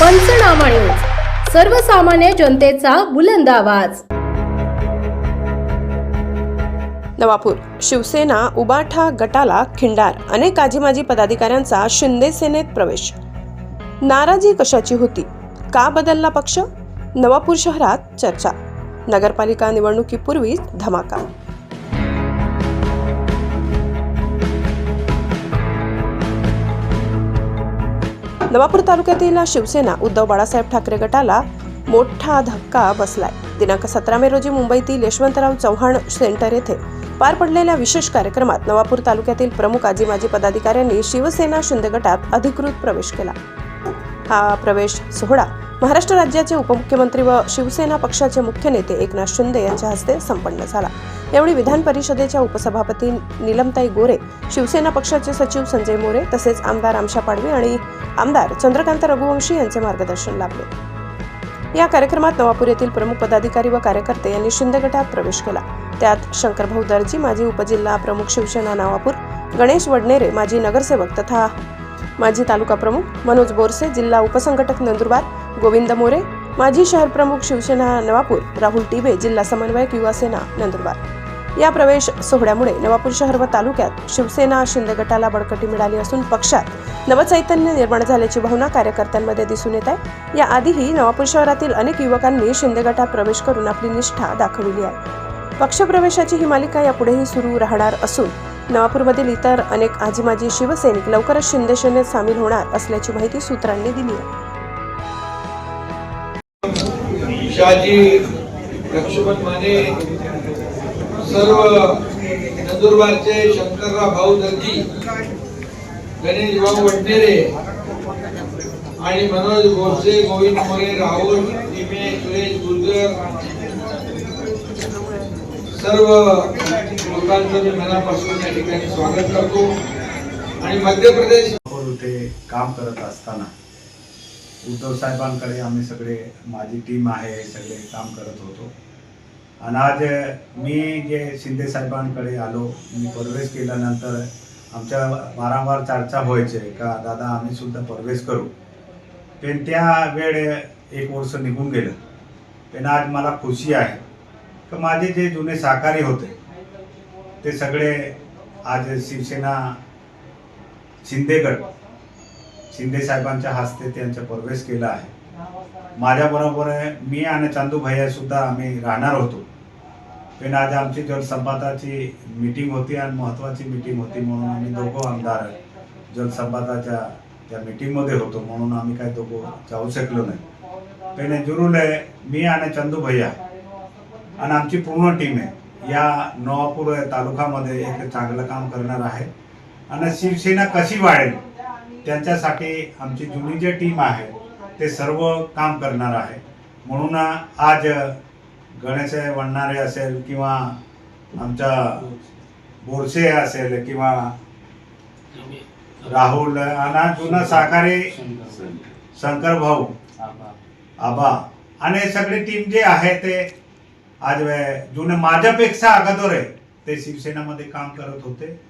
पंचनामा न्यूज. सर्वसामान्य जनतेचा बुलंद आवाज. नवापूर शिवसेना उबाठा गटाला खिंडार. अनेक आजीमाजी पदाधिकाऱ्यांचा शिंदे सेनेत प्रवेश. नाराजी कशाची होती? का बदलला पक्ष? नवापूर शहरात चर्चा. नगरपालिका निवडणुकीपूर्वीच धमाका. नवापूर तालुक्यातील शिवसेना उद्धव बाळासाहेब ठाकरे गटाला मोठा धक्का बसलाय. दिनांक सतरा मे रोजी मुंबईतील यशवंतराव चव्हाण सेंटर येथे पार पडलेल्या विशेष कार्यक्रमात नवापूर तालुक्यातील प्रमुख आजी माजी पदाधिकाऱ्यांनी शिवसेना शिंदे गटात अधिकृत प्रवेश केला. हा प्रवेश सोहळा महाराष्ट्र राज्याचे उपमुख्यमंत्री व शिवसेना पक्षाचे मुख्य नेते एकनाथ शिंदे यांच्या हस्ते संपन्न झाला. यावेळी विधान परिषदेच्या उपसभापती निलमताई गोरे शिवसेना पक्षाचे सचिव संजय मोरे तसेच आमदार आमशा पाडवी आणि आमदार चंद्रकांत रघुवंशी यांचे मार्गदर्शन लाभले. या कार्यक्रमात नवापूर येथील प्रमुख पदाधिकारी व कार्यकर्ते यांनी शिंदे गटात प्रवेश केला. त्यात शंकरभाऊ दर्जी माजी उपजिल्हा प्रमुख शिवसेना नवापूर गणेश वडनेरे माजी नगरसेवक तथा माजी तालुका प्रमुख मनोज बोरसे जिल्हा उपसंघटक नंदुरबार गोविंद मोरे माजी शहर प्रमुख शिवसेना नवापूर राहुल टिबे जिल्हा समन्वयक युवासेना नंदुरबार. या प्रवेश सोहळ्यामुळे नवापूर शहर व तालुक्यात शिवसेना शिंदे गटाला बळकटी मिळाली असून पक्षात नवचैतन्य निर्माण झाल्याची भावना कार्यकर्त्यांमध्ये दिसून येत आहे. याआधीही नवापूर शहरातील अनेक युवकांनी शिंदे गटात प्रवेश करून आपली निष्ठा दाखविली आहे. पक्षप्रवेशाची ही मालिका यापुढेही सुरू राहणार असून नवापूरमधील इतर अनेक आजी माजी शिवसैनिक लवकरच शिंदे सेनेत सामील होणार असल्याची माहिती सूत्रांनी दिली आहे. शहाजी लक्ष्मण माने सर्व नंदुरबारचे शंकरराव भाऊ दर्जी गणेश भाऊ वडनेरे आणि मनोज गोरसे गोविंद मोरे राहुल सुरेश गुर्जर सर्व लोकांचं मी मनापासून या ठिकाणी स्वागत करतो. आणि मध्य प्रदेश काम करत असताना उद्धव साहेबांकडे आम्ही सगळे माझी टीम आहे सगळे काम करत होतो. आणि आज मी जे शिंदे साहेबांकडे आलो मी प्रवेश केल्यानंतर आमच्या वारंवार चर्चा व्हायचे का दादा आम्ही सुद्धा प्रवेश करू. पण त्या वेळ एक वर्ष निघून गेलं. पण आज मला खुशी आहे. की माझे जे जुने सहकारी होते ते सगळे आज शिवसेना शिंदेगड शिंदे साहेबांच्या हस्ते त्यांचा प्रवेश केला आहे. माझ्याबरोबर मी आणि चांदू भैया सुद्धा आम्ही राहणार होतो. पण आज आमची जलसंपाताची मीटिंग होती आणि महत्वाची मीटिंग होती म्हणून आम्ही दोघं आमदार जलसंपाताच्या त्या मीटिंगमध्ये होतो म्हणून आम्ही काय दोघं जाऊ शकलो नाही. पण जरूर मी आणि चंदू भैया आणि आमची पूर्ण टीम आहे. या नवापूर तालुकामध्ये एक चांगलं काम करणार आहे. आणि शिवसेना कशी वाढेल? त्यांच्यासाठी आमची जुनी जे टीम आहे ते सर्व काम करणार आहे. म्हणून आज गणेश वडणारे असेल किंवा आमच्या बोरसे असेल किंवा राहुल आणि जुना साकारी शंकर भाऊ आबा आणि सगळी टीम जे आहे ते आज वे- जुने माझ्यापेक्षा अगोदर आहे ते शिवसेनामध्ये काम करत होते.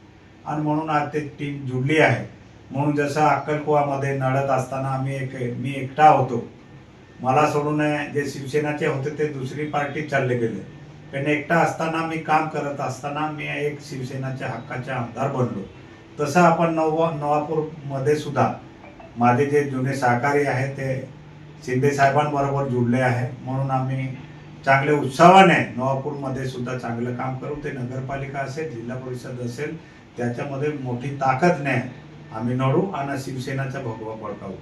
आणि म्हणून आज ते टीम जुडली आहे. म्हणून जसं अक्कलकुवामध्ये नडत असताना आम्ही एक मी एकटा होतो. मला सोडून जे शिवसेनाचे होते ते दुसरी पार्टी चालले गेले. पण एकटा असताना मी काम करत असताना मी एक शिवसेनाच्या हक्काचे आमदार बनलो. तसं आपण नवा नवापूरमध्ये सुद्धा माझे जे जुने सहकारी आहेत ते शिंदे साहेबांबरोबर जुडले आहे. म्हणून आम्ही चांगले उत्साहाने नवापूरमध्ये सुद्धा चांगलं काम करू. ते नगरपालिका असेल जिल्हा परिषद असेल त्याच्यामध्ये मोठी ताकद नाही आम्ही नडू आणि शिवसेनाचा भगवा बळकावू